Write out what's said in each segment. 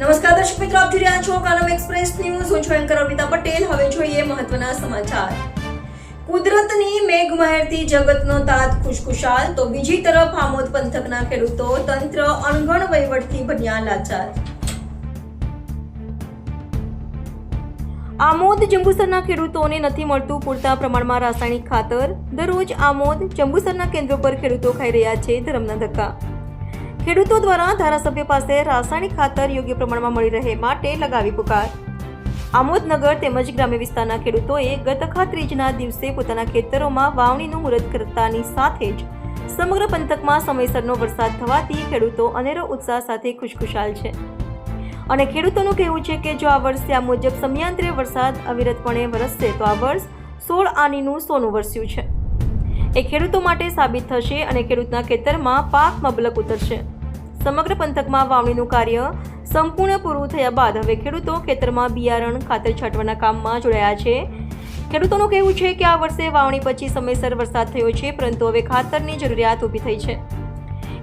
નમસ્કાર, દર્શક મિત્રો, આપ જોઈ રહ્યા છો કાનમ એક્સપ્રેસ ન્યૂઝ. હું છું એન્કર અર્પિતા પટેલ. હવે જોઈએ મહત્વના સમાચાર. કુદરતની મેઘમહેરથી જગતનો તાત ખુશખુશાલ. તો બીજી તરફ આમોદ પંથકના ખેડૂતો તંત્ર અણગણ વહીવટથી બન્યા લાચાર. આમોદ જંબુસરના ખેડૂતોને નથી મળતું પૂરતા પ્રમાણમાં રાસાયણિક ખાતર. દરરોજ આમોદ જંબુસરના કેન્દ્રો પર ખેડૂતો ખાઈ રહ્યા છે ધરમના ધક્કા. ખેડૂતો દ્વારા ધારાસભ્ય પાસે રાસાયણિક ખાતર યોગ્ય પ્રમાણમાં મળી રહે માટે લગાવી પુકાર. આમોદનગર તેમજ ગ્રામ્ય વિસ્તારના ખેડૂતોએ ગત ખાત્રીજના દિવસે પોતાના ખેતરોમાં વાવણીનું મુહૂર્ત કરતાની સાથે જ સમગ્ર પંથકમાં સમયસરનો વરસાદ થવાથી ખેડૂતો અનેરો ઉત્સાહ સાથે ખુશખુશાલ છે. અને ખેડૂતોનું કહેવું છે કે જો આ વર્ષે આ મુજબ સમયાંતરે વરસાદ અવિરતપણે વરસશે તો આ વર્ષ સોળ આનીનું સોનું વરસ્યું છે. એ ખેડૂતો માટે સાબિત થશે અને ખેડૂતના ખેતરમાં પાક મબલક ઉતરશે. સમગ્ર પંથકમાં વાવણીનું કાર્ય સંપૂર્ણ પૂરું થયા બાદ હવે ખેડૂતો ખેતરમાં બિયારણ ખાતર છાંટવાના કામમાં જોડાયા છે. ખેડૂતોનું કહેવું છે કે આ વર્ષે વાવણી પછી સમયસર વરસાદ થયો છે, પરંતુ હવે ખાતરની જરૂરિયાત ઊભી થઈ છે.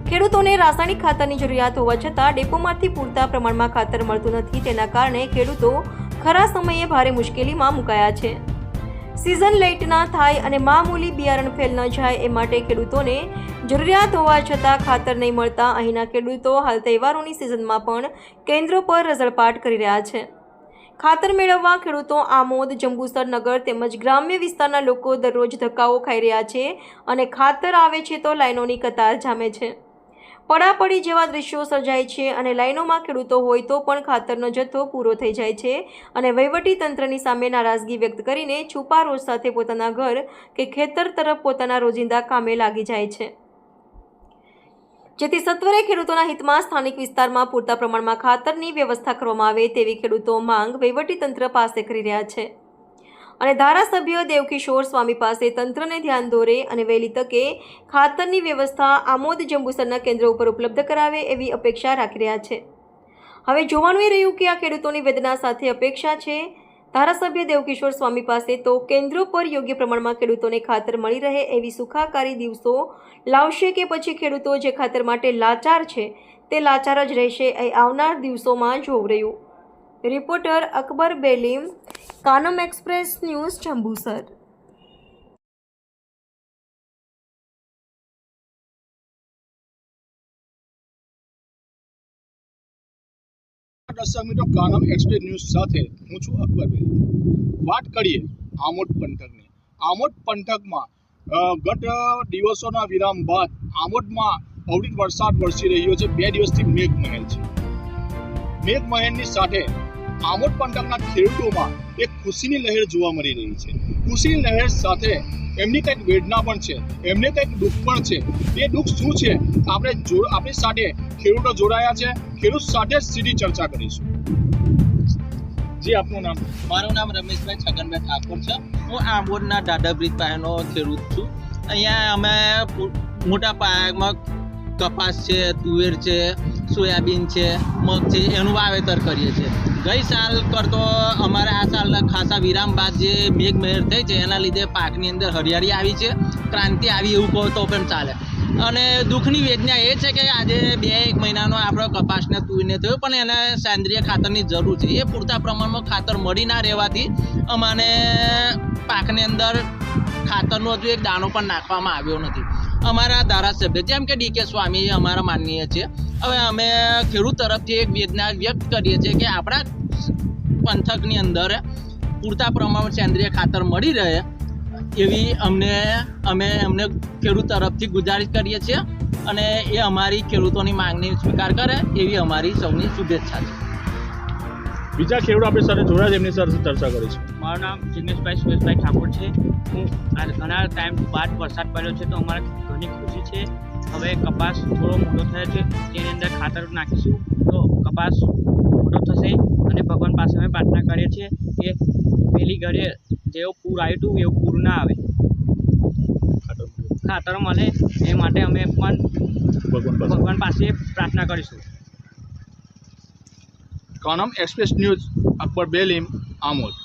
ખેડૂતોને રાસાયણિક ખાતરની જરૂરિયાત હોવા છતાં ડેપોમાંથી પૂરતા પ્રમાણમાં ખાતર મળતું નથી, તેના કારણે ખેડૂતો ખરા સમયે ભારે મુશ્કેલીમાં મુકાયા છે. સિઝન લેટ ના થાય અને મામૂલી બિયારણ ફેલ ન જાય એ માટે ખેડૂતોને જરૂરિયાત હોવા છતાં ખાતર નહીં મળતા અહીંના ખેડૂતો હાલ તહેવારોની સિઝનમાં પણ કેન્દ્રો પર રઝળપાટ કરી રહ્યા છે. ખાતર મેળવવા ખેડૂતો આમોદ, જંબુસર નગર તેમજ ગ્રામ્ય વિસ્તારના લોકો દરરોજ ધક્કાઓ ખાઈ રહ્યા છે અને ખાતર આવે છે તો લાઈનોની કતાર જામે છે. પડાપડી જેવા દ્રશ્યો સર્જાય છે અને લાઈનોમાં ખેડૂતો હોય તો પણ ખાતરનો જથ્થો પૂરો થઈ જાય છે અને તંત્રની સામે નારાજગી વ્યક્ત કરીને છુપા રોજ સાથે પોતાના ઘર કે ખેતર તરફ પોતાના રોજિંદા કામે લાગી જાય છે. જેથી સત્વરે ખેડૂતોના હિતમાં સ્થાનિક વિસ્તારમાં પૂરતા પ્રમાણમાં ખાતરની વ્યવસ્થા કરવામાં આવે તેવી ખેડૂતો માંગ તંત્ર પાસે કરી રહ્યા છે. અને ધારાસભ્ય દેવકિશોર સ્વામી પાસે તંત્રને ધ્યાન દોરે અને વહેલી તકે ખાતરની વ્યવસ્થા આમોદ જંબુસરના કેન્દ્ર ઉપર ઉપલબ્ધ કરાવે એવી અપેક્ષા રાખી રહ્યા છે. હવે જોવાનું એ રહ્યું કે આ ખેડૂતોની વેદના સાથે અપેક્ષા છે. ધારાસભ્ય દેવકિશોર સ્વામી પાસે તો કેન્દ્રો પર યોગ્ય પ્રમાણમાં ખેડૂતોને ખાતર મળી રહે એવી સુખાકારી દિવસો લાવશે કે પછી ખેડૂતો જે ખાતર માટે લાચાર છે તે લાચાર જ રહેશે એ આવનાર દિવસોમાં જોવું રહ્યું. Reporter Akbar Belim Kanam express news Jambusar. દર્શક મિત્રો કાનમ એક્સપ્રેસ ન્યૂઝ સાથે હું છું અકબર બેલી. વાત કરીએ આમોદ પંથકની. આમોદ પંથકમાં ગત દિવસોના વિરામ બાદ આમોદમાં અવિરત વરસાદ વરસી રહ્યો છે. બે દિવસથી મેઘમહેર છે. મેઘમહેરની સાથે આમોદ પંથકના ખેડૂતોમાં એક ખુશીની લહેર જોવા મળી રહી છે. ખુશીની લહેર સાથે એમની કંઈક વેદના પણ છે, એમને કંઈક દુઃખ પણ છે. એ દુઃખ શું છે? આપણે જો, આપણી સાથે ખેડૂતો જોડાયા છે. ખેડૂત સાથે જ સીધી ચર્ચા કરીશું. જી, આપનું નામ? મારું નામ રમેશભાઈ છગનભાઈ ઠાકોર છે. હું આંબોડના દાદા બ્રિજ ખેડૂત છું. અહીંયા અમે મોટા પાયામાં કપાસ છે, તુવેર છે સોયાબીન છે, મગ છે, એનું વાવેતર કરીએ છીએ. ગઈ સાલ કરતો અમારે આ સાલ ખાસા વિરામ બાદ જે મેઘમહેર થઈ છે, એના લીધે પાકની અંદર હરિયાળી આવી છે, ક્રાંતિ આવી એવું કહો તો પણ ચાલે. અને દુઃખની વેદના એ છે કે આજે બે એક મહિનાનો આપણો કપાસને તૂઈને થયો, પણ એને સેન્દ્રિય ખાતરની જરૂર છે. એ પૂરતા પ્રમાણમાં ખાતર મળી ના રહેવાથી અમાને પાકની અંદર ખાતરનો હજુ એક દાણો પણ નાખવામાં આવ્યો નથી. અમારા ધારાસભ્ય, જેમ કે ડીકે સ્વામી અમારા માનનીય છે હવે અમે ખેડૂત તરફથી એક વેદના વ્યક્ત કરીએ છીએ કે આપણા પંથકની અંદર પૂરતા પ્રમાણમાં સેન્દ્રિય ખાતર મળી રહે એવી અમને અમે અમને ખેડૂત તરફથી ગુજારિશ કરીએ છીએ અને એ અમારી ખેડૂતોની માંગણી સ્વીકાર કરે એવી અમારી સૌની શુભેચ્છા છે. બીજા ખેડૂત આપણી સાથે જોડાયા છે એમની સાથે ચર્ચા કરીશું? મારું નામ જિગ્નેશભાઈ સુરેશભાઈ ઠાકોર છે. હું આ ઘણા ટાઈમ બાદ વરસાદ પડ્યો છે તો અમારે ઘણી ખુશી છે હવે કપાસ થોડો મોટો થયો છે તેની અંદર ખાતર નાખીશું. તો કપાસ મોટો થશે અને ભગવાન પાસે અમે પ્રાર્થના કરીએ છીએ કે પેલી ઘરે જેવું પૂર આવ્યું હતું એવું પૂર ના આવે. ખાતર મળે એ માટે અમે પણ ભગવાન પાસે. પ્રાર્થના કરીશું. Kanam express news Akbar Belim Amod.